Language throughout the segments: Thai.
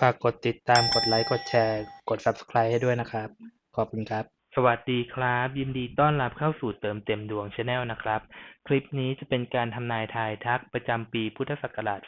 ฝากกดติดตามกดไลค์กดแชร์ กด Subscribe ให้ด้วยนะครับ ขอบคุณครับ สวัสดีครับ ยินดีต้อนรับเข้าสู่เติมเต็มดวง Channel นะครับ คลิปนี้จะเป็นการทำนายทายทักประจำปีพุทธศักราช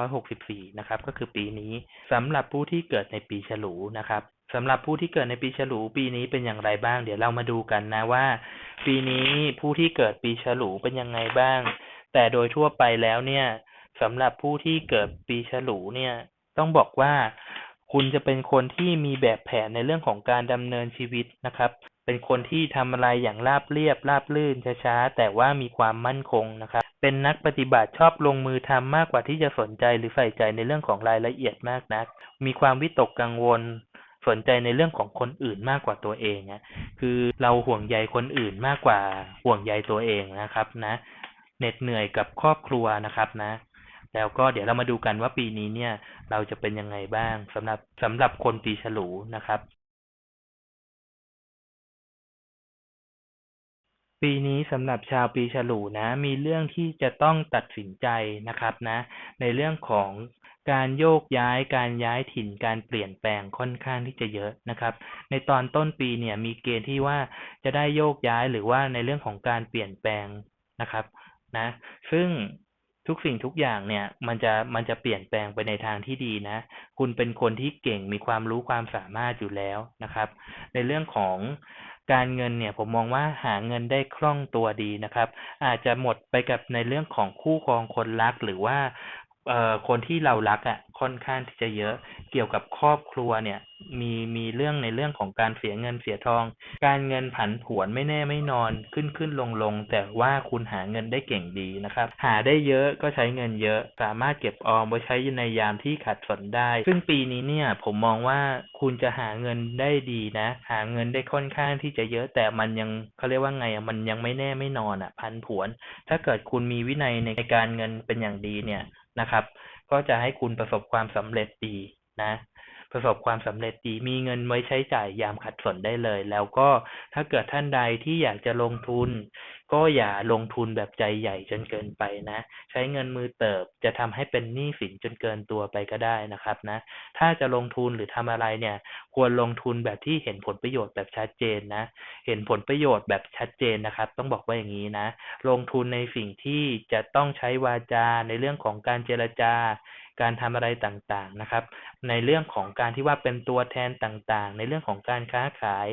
2564 นะครับ ก็คือปีนี้สำหรับผู้ที่เกิดในปีฉลูนะครับสำหรับผู้ที่เกิดในปีฉลู ปีนี้เป็นอย่างไรบ้าง เดี๋ยวเรามาดูกันนะว่า ปีนี้ผู้ที่เกิดปีฉลูเป็นยังไงบ้าง แต่โดยทั่วไปแล้วเนี่ยสำหรับผู้ที่เกิดปีฉลูเนี่ย ต้องบอกว่าคุณจะเป็นคนที่มีแบบแผนในเรื่องของการดำเนินชีวิตนะครับ เป็นคนที่ทำอะไรอย่างราบเรียบราบรื่นช้าๆ แต่ว่ามีความมั่นคงนะครับ เป็นนักปฏิบัติชอบลงมือทำมากกว่าที่จะสนใจหรือใส่ใจในเรื่องของรายละเอียดมากนัก มีความวิตกกังวลสนใจในเรื่องของคนอื่นมากกว่าตัวเองอะคือเราห่วงใยคนอื่นมากกว่าห่วงใยตัวเองนะครับนะ เหน็ดเหนื่อยกับครอบครัวนะครับนะ แล้วก็เดี๋ยวเรามาดูกันว่าปีนี้เนี่ย เราจะเป็นยังไงบ้างสำหรับสำหรับคนปีฉลูนะครับ ปีนี้สำหรับชาวปีฉลูนะ มีเรื่องที่จะต้องตัดสินใจนะครับนะ ในเรื่องของการโยกย้ายการย้ายถิ่นการเปลี่ยนแปลงค่อนข้างที่จะเยอะนะครับ ในตอนต้นปีเนี่ยมีเกณฑ์ที่ว่าจะได้โยกย้ายหรือว่าในเรื่องของการเปลี่ยนแปลงนะครับนะ ซึ่ง ทุกสิ่งทุกอย่างเนี่ยมันจะมันจะเปลี่ยนแปลงไปในทางที่ดีนะ คุณเป็นคนที่เก่งมีความรู้ความสามารถอยู่แล้วนะครับ ในเรื่องของการเงินเนี่ยผมมองว่าหาเงินได้คล่องตัวดีนะครับ อาจจะหมดไปกับในเรื่องของคู่ครองคนรักหรือว่า คนที่เรารักอะค่อนข้างที่จะเยอะเกี่ยวกับครอบครัวเนี่ย มีมีเรื่องในเรื่องของการเสียเงินเสียทอง การเงินผันผวนไม่แน่ไม่นอนขึ้นขึ้นลงลงแต่ว่าคุณหาเงินได้เก่งดีนะครับ หาได้เยอะก็ใช้เงินเยอะ สามารถเก็บออมไว้ใช้ในยามที่ขัดสนได้ ซึ่งปีนี้เนี่ย ผมมองว่าคุณจะหาเงินได้ดีนะ หาเงินได้ค่อนข้างที่จะเยอะแต่มันยังเขาเรียกว่าไงอะมันยังไม่แน่ไม่นอนอะ พันผวน ถ้าเกิดคุณมีวินัยในการเงินเป็นอย่างดีเนี่ย นะครับ ก็จะให้คุณประสบความสำเร็จดีนะ ประสบความสำเร็จดีมีเงินไว้ใช้จ่ายยามขัดสนได้เลย แล้วก็ถ้าเกิดท่านใดที่อยากจะลงทุน ก็อย่าลงทุนแบบใจใหญ่จนเกินไปนะ ใช้เงินมือเติบจะทำให้เป็นหนี้สินจนเกินตัวไปก็ได้นะครับนะ ถ้าจะลงทุนหรือทำอะไรเนี่ย ควรลงทุนแบบที่เห็นผลประโยชน์แบบชัดเจนนะ เห็นผลประโยชน์แบบชัดเจนนะครับ ต้องบอกว่าอย่างนี้นะ ลงทุนในสิ่งที่จะต้องใช้วาจาในเรื่องของการเจรจาการทำอะไรต่างๆนะครับ ในเรื่องของการที่ว่าเป็นตัวแทนต่างๆ ในเรื่องของการค้าขาย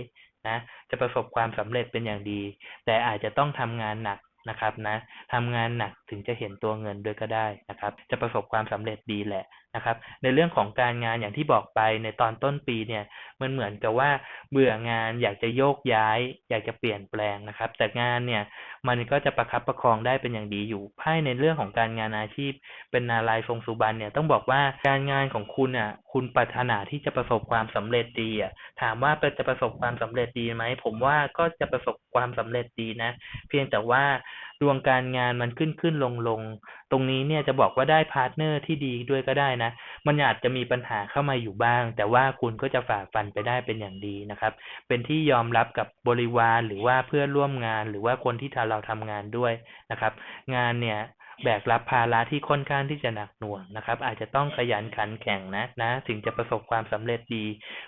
นะจะประสบความสำเร็จเป็นอย่างดี แต่อาจจะต้องทำงานหนักนะครับนะทำงานหนักถึงจะเห็นตัวเงินด้วยก็ได้นะครับ จะประสบความสำเร็จดีแหละนะครับ ในเรื่องของการงานอย่างที่บอกไปในตอนต้นปีเนี่ยมันเหมือนกับว่าเบื่องานอยากจะโยกย้าย อยากจะเปลี่ยนแปลงนะครับ แต่งานเนี่ยมันก็จะประคับประคองได้เป็นอย่างดีอยู่ไพ่ในเรื่องของการงานอาชีพ เป็นนารายทรงสุบรรณเนี่ยต้องบอกว่าการงานของคุณอะคุณปรารถนาที่จะประสบความสำเร็จดีอะถามว่าจะประสบความสำเร็จดีไหมผมว่าก็จะประสบความสำเร็จดีนะ เพียงแต่ว่าดวงการงานมันขึ้นขึ้นลงลง ตรงนี้เนี่ยจะบอกว่าได้พาร์ทเนอร์ที่ดีด้วยก็ได้นะ มันอาจจะมีปัญหาเข้ามาอยู่บ้าง แต่ว่าคุณก็จะฝ่าฟันไปได้เป็นอย่างดีนะครับ เป็นที่ยอมรับกับบริวารหรือว่าเพื่อนร่วมงาน หรือว่าคนที่เราทำงานด้วยนะครับ งานเนี่ย แบกรับภาระที่ค่อนข้างที่จะหนักหน่วงนะครับ อาจจะต้องขยันขันแข็งนะนะถึงจะประสบความสำเร็จดี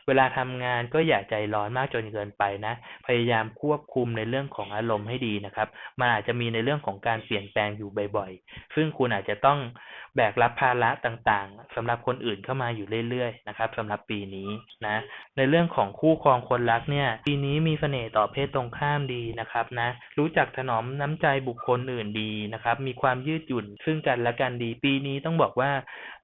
เวลาทำงานก็อย่าใจร้อนมากจนเกินไปนะ พยายามควบคุมในเรื่องของอารมณ์ให้ดีนะครับ มันอาจจะมีในเรื่องของการเปลี่ยนแปลงอยู่บ่อยๆ ซึ่งคุณอาจจะต้อง แบกรับภาระต่างๆสำหรับคนอื่นเข้ามาอยู่เรื่อยๆนะครับสำหรับปีนี้นะในเรื่องของคู่ครองคนรักเนี่ย ปีนี้มีเสน่ห์ต่อเพศตรงข้ามดีนะครับนะรู้จักถนอมน้ำใจบุคคลอื่นดีนะครับ มีความยืดหยุ่นซึ่งกันและกันดี ปีนี้ต้องบอกว่า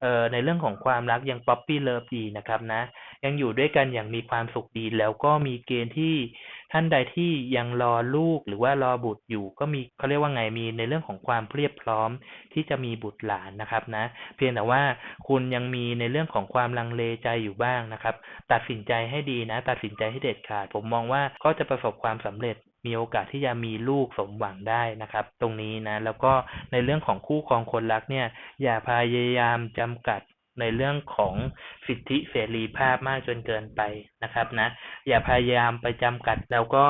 เอ่อในเรื่องของความรักยังป๊อปปี้เลิฟดีนะครับนะยังอยู่ด้วยกันอย่างมีความสุขดีแล้วก็มีเกณฑ์ที่ ท่านใดที่ยังรอลูกหรือว่ารอบุตรอยู่ ก็มีเขาเรียกว่าไงมีในเรื่องของความเรียบพร้อมที่จะมีบุตรหลานนะครับนะ เพียงแต่ว่าคุณยังมีในเรื่องของความลังเลใจอยู่บ้างนะครับ ตัดสินใจให้ดีนะ ตัดสินใจให้เด็ดขาด ผมมองว่าก็จะประสบความสำเร็จมีโอกาสที่จะมีลูกสมหวังได้นะครับ ตรงนี้นะ แล้วก็ในเรื่องของคู่ครองคนรักเนี่ย อย่าพยายามจำกัด ในเรื่องของสิทธิเสรีภาพมากจนเกินไปนะครับนะอย่าพยายามไปจำกัด แล้วก็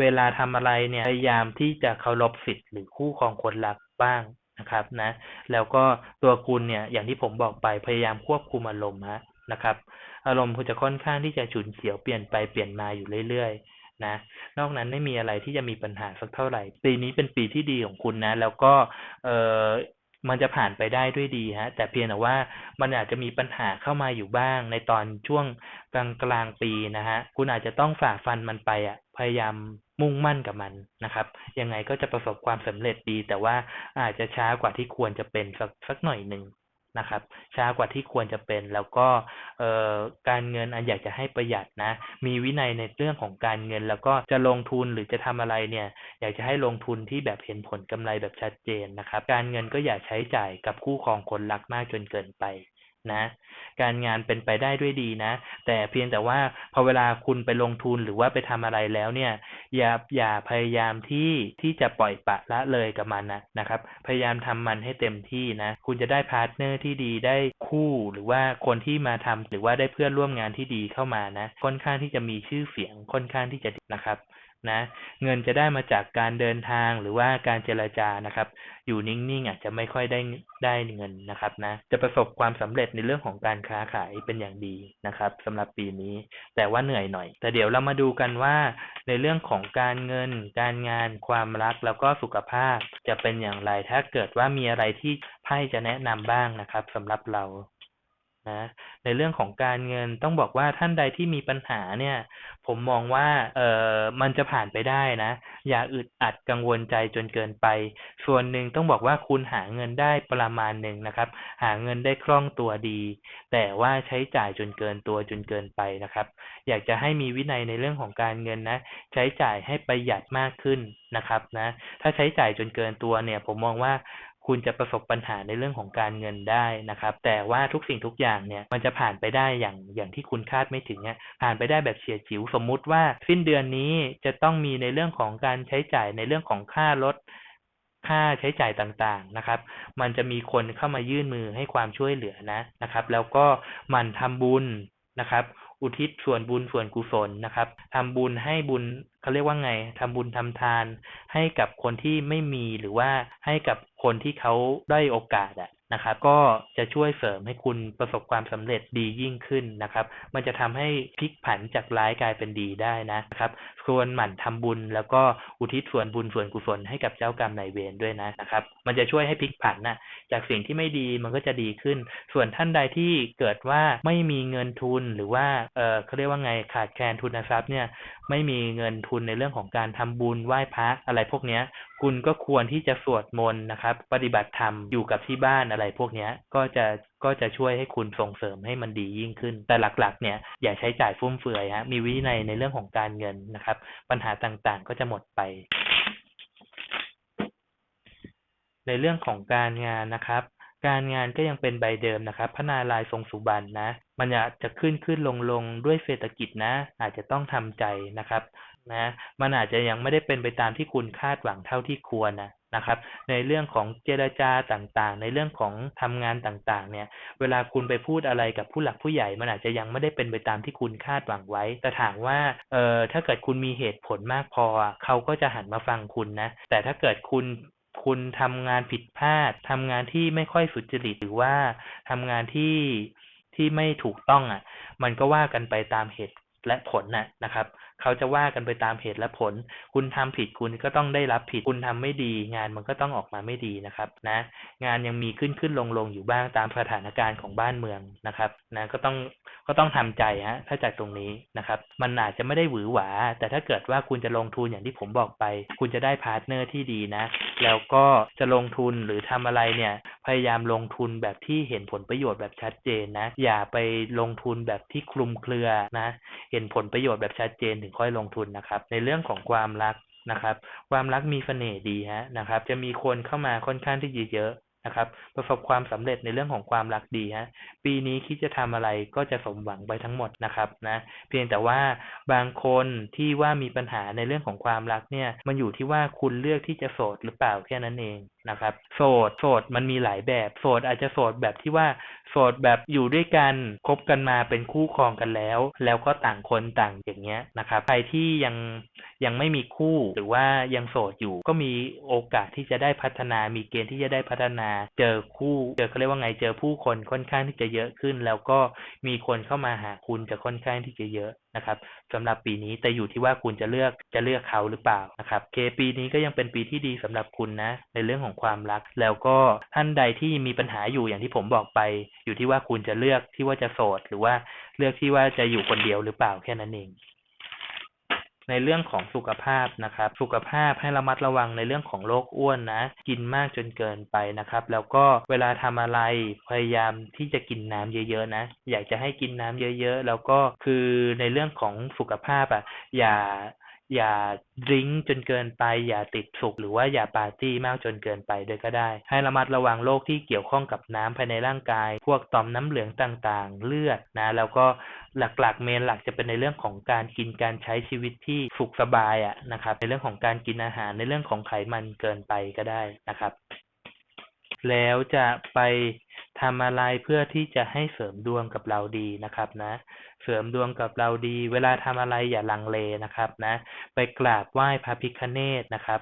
เวลาทำอะไรเนี่ยพยายามที่จะเคารพสิทธิ์หรือคู่ครองคนรักบ้างนะครับนะ แล้วก็ตัวคุณเนี่ยอย่างที่ผมบอกไปพยายามควบคุมอารมณ์ฮะนะครับ อารมณ์คุณจะค่อนข้างที่จะฉุนเฉียวเปลี่ยนไปเปลี่ยนมาอยู่เรื่อยๆนะ นอกนั้นไม่มีอะไรที่จะมีปัญหาสักเท่าไหร่ ปีนี้เป็นปีที่ดีของคุณนะ แล้วก็เออ มันจะผ่านไปได้ด้วยดีฮะ แต่เพียงแต่ว่ามันอาจจะมีปัญหาเข้ามาอยู่บ้าง ในตอนช่วงกลางกลางปีนะฮะ คุณอาจจะต้องฝ่าฟันมันไปอะ พยายามมุ่งมั่นกับมันนะครับ ยังไงก็จะประสบความสำเร็จดี แต่ว่าอาจจะช้ากว่าที่ควรจะเป็นสักสักหน่อยหนึ่ง นะครับ ช้ากว่าที่ควรจะเป็น แล้วก็การเงินอันอยากจะให้ประหยัดนะ มีวินัยในเรื่องของการเงิน แล้วก็จะลงทุนหรือจะทำอะไรเนี่ย อยากจะให้ลงทุนที่แบบเห็นผลกำไรแบบชัดเจนนะครับ การเงินก็อย่าใช้จ่ายกับคู่ครองคนรักมากจนเกินไป นะการงานเป็นไปได้ด้วยดีนะ แต่เพียงแต่ว่าพอเวลาคุณไปลงทุนหรือว่าไปทำอะไรแล้วเนี่ย อย่าอย่าพยายามที่ที่จะปล่อยปะละเลยกับมันนะนะครับ พยายามทำมันให้เต็มที่นะ คุณจะได้พาร์ทเนอร์ที่ดีได้คู่หรือว่าคนที่มาทำหรือว่าได้เพื่อนร่วมงานที่ดีเข้ามานะ ค่อนข้างที่จะมีชื่อเสียงค่อนข้างที่จะนะครับ นะเงินจะได้มาจากการเดินทางหรือว่าการเจรจานะครับ อยู่นิ่งๆอาจจะไม่ค่อยได้ได้เงินนะครับนะจะประสบความสำเร็จในเรื่องของการค้าขายเป็นอย่างดีนะครับสำหรับปีนี้ แต่ว่าเหนื่อยหน่อย แต่เดี๋ยวเรามาดูกันว่า ในเรื่องของการเงิน การงาน ความรักแล้วก็สุขภาพจะเป็นอย่างไรถ้าเกิดว่ามีอะไรที่ไพ่จะแนะนำบ้างนะครับสำหรับเรา นะในเรื่องของการเงินต้องบอกว่าท่านใดที่มีปัญหาเนี่ย ผมมองว่าเออมันจะผ่านไปได้นะ อย่าอึดอัดกังวลใจจนเกินไป ส่วนหนึ่งต้องบอกว่าคุณหาเงินได้ประมาณหนึ่งนะครับ หาเงินได้คล่องตัวดี แต่ว่าใช้จ่ายจนเกินตัวจนเกินไปนะครับ อยากจะให้มีวินัยในเรื่องของการเงินนะ ใช้จ่ายให้ประหยัดมากขึ้นนะครับนะ ถ้าใช้จ่ายจนเกินตัวเนี่ย ผมมองว่า คุณจะประสบปัญหาในเรื่องของการเงินได้นะครับ แต่ว่าทุกสิ่งทุกอย่างเนี่ยมันจะผ่านไปได้อย่างอย่างที่คุณคาดไม่ถึงเนี่ยผ่านไปได้แบบเฉียดฉิวสมมุติว่าสิ้นเดือนนี้จะต้องมีในเรื่องของการใช้จ่ายในเรื่องของค่ารถค่าใช้จ่ายต่างๆนะครับ มันจะมีคนเข้ามายื่นมือให้ความช่วยเหลือนะนะครับ แล้วก็มันทำบุญนะครับ อุทิศส่วนบุญส่วนกุศลนะครับทำบุญให้บุญ เขาเรียกว่าไงทำบุญทำทาน ให้กับคนที่ไม่มีหรือว่าให้กับคนที่เขาได้โอกาสอะ นะครับ ก็จะช่วยเสริมให้คุณประสบความสำเร็จดียิ่งขึ้นนะครับ มันจะทำให้พลิกผันจากร้ายกลายเป็นดีได้นะครับควรหมั่นทำบุญ แล้วก็อุทิศส่วนบุญส่วนกุศลให้กับเจ้ากรรมนายเวรด้วยนะนะครับ มันจะช่วยให้พลิกผันนะจากสิ่งที่ไม่ดีมันก็จะดีขึ้น ส่วนท่านใดที่เกิดว่าไม่มีเงินทุนหรือว่าเออเขาเรียกว่าไงขาดแคลนทุนทรัพย์เนี่ยไม่มีเงินทุนในเรื่องของการทำบุญไหว้พระอะไรพวกเนี้ยคุณก็ควรที่จะสวดมนต์นะครับ ปฏิบัติธรรมอยู่กับที่บ้านอะไรพวกนี้ก็จะก็จะช่วยให้คุณส่งเสริมให้มันดียิ่งขึ้น แต่หลักๆ เนี่ยอย่าใช้จ่ายฟุ่มเฟือยฮะมีวินัยในเรื่องของการเงินนะครับ ปัญหาต่างๆ ก็จะหมดไป ในเรื่องของการงานนะครับ การงานก็ยังเป็นใบเดิมนะครับพนาลายทรงสุบรรณนะ มันอาจจะขึ้นขึ้นลงลงด้วยเศรษฐกิจนะ อาจจะต้องทำใจนะครับนะมันอาจจะยังไม่ได้เป็นไปตามที่คุณคาดหวังเท่าที่ควรนะนะครับ ในเรื่องของเจรจาต่างๆ ในเรื่องของทำงานต่างๆ เนี่ย เวลาคุณไปพูดอะไรกับผู้หลักผู้ใหญ่ มันอาจจะยังไม่ได้เป็นไปตามที่คุณคาดหวังไว้ แต่ถามว่าเอ่อถ้าเกิดคุณมีเหตุผลมากพอ เขาก็จะหันมาฟังคุณนะ แต่ถ้าเกิดคุณคุณทำงานผิดพลาดทำงานที่ไม่ค่อยสุจริตหรือว่าทำงานที่ ที่ไม่ถูกต้องอะ มันก็ว่ากันไปตามเหตุและผลนะนะครับ เขาจะว่ากันไปตามเหตุและผล คุณทำผิดคุณก็ต้องได้รับผิด คุณทำไม่ดี งานมันก็ต้องออกมาไม่ดีนะครับนะ งานยังมีขึ้นขึ้นลงลงอยู่บ้างตามสถานการณ์ของบ้านเมืองนะครับนะก็ต้องก็ต้องทำใจฮะถ้าจากตรงนี้นะครับ มันอาจจะไม่ได้หวือหวา แต่ถ้าเกิดว่าคุณจะลงทุนอย่างที่ผมบอกไป คุณจะได้พาร์ทเนอร์ที่ดีนะแล้วก็จะลงทุนหรือทำอะไรเนี่ย พยายามลงทุนแบบที่เห็นผลประโยชน์แบบชัดเจนนะ อย่าไปลงทุนแบบที่คลุมเครือนะ เห็นผลประโยชน์แบบชัดเจนถึงค่อยลงทุนนะครับ ในเรื่องของความรักนะครับ ความรักมีเสน่ห์ดีฮะนะครับ จะมีคนเข้ามาค่อนข้างที่เยอะ นะครับ ประสบความสำเร็จในเรื่องของความรักดีฮะปีนี้คิดจะทำอะไรก็จะสมหวังไปทั้งหมดนะครับนะเพียงแต่ว่าบางคนที่ว่ามีปัญหาในเรื่องของความรักเนี่ยมันอยู่ที่ว่าคุณเลือกที่จะโสดหรือเปล่าแค่นั้นเอง นะครับ โสด โสดมันมีหลายแบบ โสดอาจจะโสดแบบที่ว่า โสดแบบอยู่ด้วยกัน คบกันมาเป็นคู่ครองกันแล้ว แล้วก็ต่างคนต่างอย่างเงี้ยนะครับ ใครที่ยังยังไม่มีคู่หรือว่ายังโสดอยู่ ก็มีโอกาสที่จะได้พัฒนา มีเกณฑ์ที่จะได้พัฒนา เจอคู่ เจอเขาเรียกว่าไง เจอผู้คนค่อนข้างที่จะเยอะขึ้น แล้วก็มีคนเข้ามาหาคุณจะค่อนข้างที่จะเยอะ นะครับสำหรับปีนี้แต่อยู่ที่ว่าคุณจะเลือกจะเลือกเขาหรือเปล่านะครับเคปีนี้ก็ยังเป็นปีที่ดีสำหรับคุณนะ ในเรื่องของความรัก แล้วก็ท่านใดที่มีปัญหาอยู่อย่างที่ผมบอกไป อยู่ที่ว่าคุณจะเลือกที่ว่าจะโสด หรือว่าเลือกที่ว่าจะอยู่คนเดียวหรือเปล่าแค่นั้นเอง ในเรื่องของสุขภาพนะครับ สุขภาพให้ระมัดระวังในเรื่องของโรคอ้วนนะ กินมากจนเกินไปนะครับ แล้วก็เวลาทำอะไรพยายามที่จะกินน้ำเยอะๆนะ อยากจะให้กินน้ำเยอะ ๆ แล้วก็คือในเรื่องของสุขภาพอะอย่า อย่าดิ้งจนเกินไป อย่าติดสุกหรือว่าอย่าปาร์ตี้มากจนเกินไปด้วยก็ได้ ให้ระมัดระวังโรคที่เกี่ยวข้องกับน้ำภายในร่างกาย พวกต่อมน้ำเหลืองต่างๆ เลือดนะแล้วก็หลักๆ เมนหลักจะเป็นในเรื่องของการกินการใช้ชีวิตที่สุขสบายอะนะครับในเรื่องของการกินอาหารในเรื่องของไขมันเกินไปก็ได้นะครับ แล้วจะไปทำอะไรเพื่อที่จะให้เสริมดวงกับเราดีนะครับนะ เสริมดวงกับเราดี เวลาทำอะไรอย่าลังเลนะครับนะ ไปกราบไหว้พระพิฆเนศนะครับ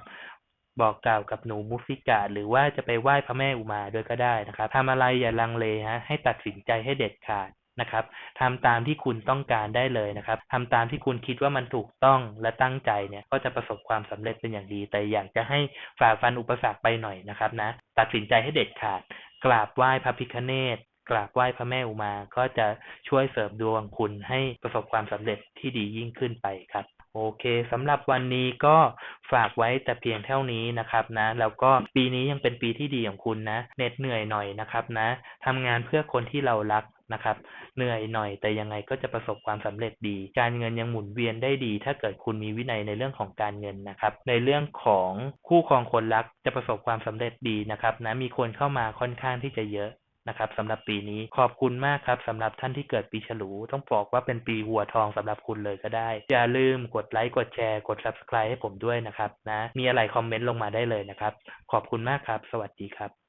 บอกกล่าวกับหนูมุสิกาหรือว่าจะไปไหว้พระแม่อุมาด้วยก็ได้นะครับทำอะไรอย่าลังเลฮะให้ตัดสินใจให้เด็ดขาด นะครับทำตามที่คุณต้องการได้เลยนะครับทำตามที่คุณคิดว่ามันถูกต้องและตั้งใจเนี่ยก็จะประสบความสำเร็จเป็นอย่างดี แต่อยากจะให้ฝ่าฟันอุปสรรคไปหน่อยนะครับนะตัดสินใจให้เด็ดขาด กราบไหว้พระพิฆเนศกราบไหว้พระแม่อุมา ก็จะช่วยเสริมดวงคุณให้ประสบความสำเร็จที่ดียิ่งขึ้นไปครับโอเคสำหรับวันนี้ก็ฝากไว้แต่เพียงเท่านี้นะครับนะ แล้วก็ปีนี้ยังเป็นปีที่ดีของคุณนะเหน็ดเหนื่อยหน่อยนะครับนะทำงานเพื่อคนที่เรารัก นะครับ เหนื่อยหน่อยแต่ยังไงก็จะประสบความสำเร็จดี การเงินยังหมุนเวียนได้ดี ถ้าเกิดคุณมีวินัยในเรื่องของการเงินนะครับ ในเรื่องของคู่ครองคนรักจะประสบความสำเร็จดีนะครับนะมีคนเข้ามาค่อนข้างที่จะเยอะนะครับสำหรับปีนี้ขอบคุณมากครับสำหรับท่านที่เกิดปีฉลู ต้องบอกว่าเป็นปีหัวทองสำหรับคุณเลยก็ได้ อย่าลืมกดไลค์กดแชร์กด subscribe ให้ผมด้วยนะครับนะมีอะไรคอมเมนต์ลงมาได้เลยนะครับ ขอบคุณมากครับ สวัสดีครับ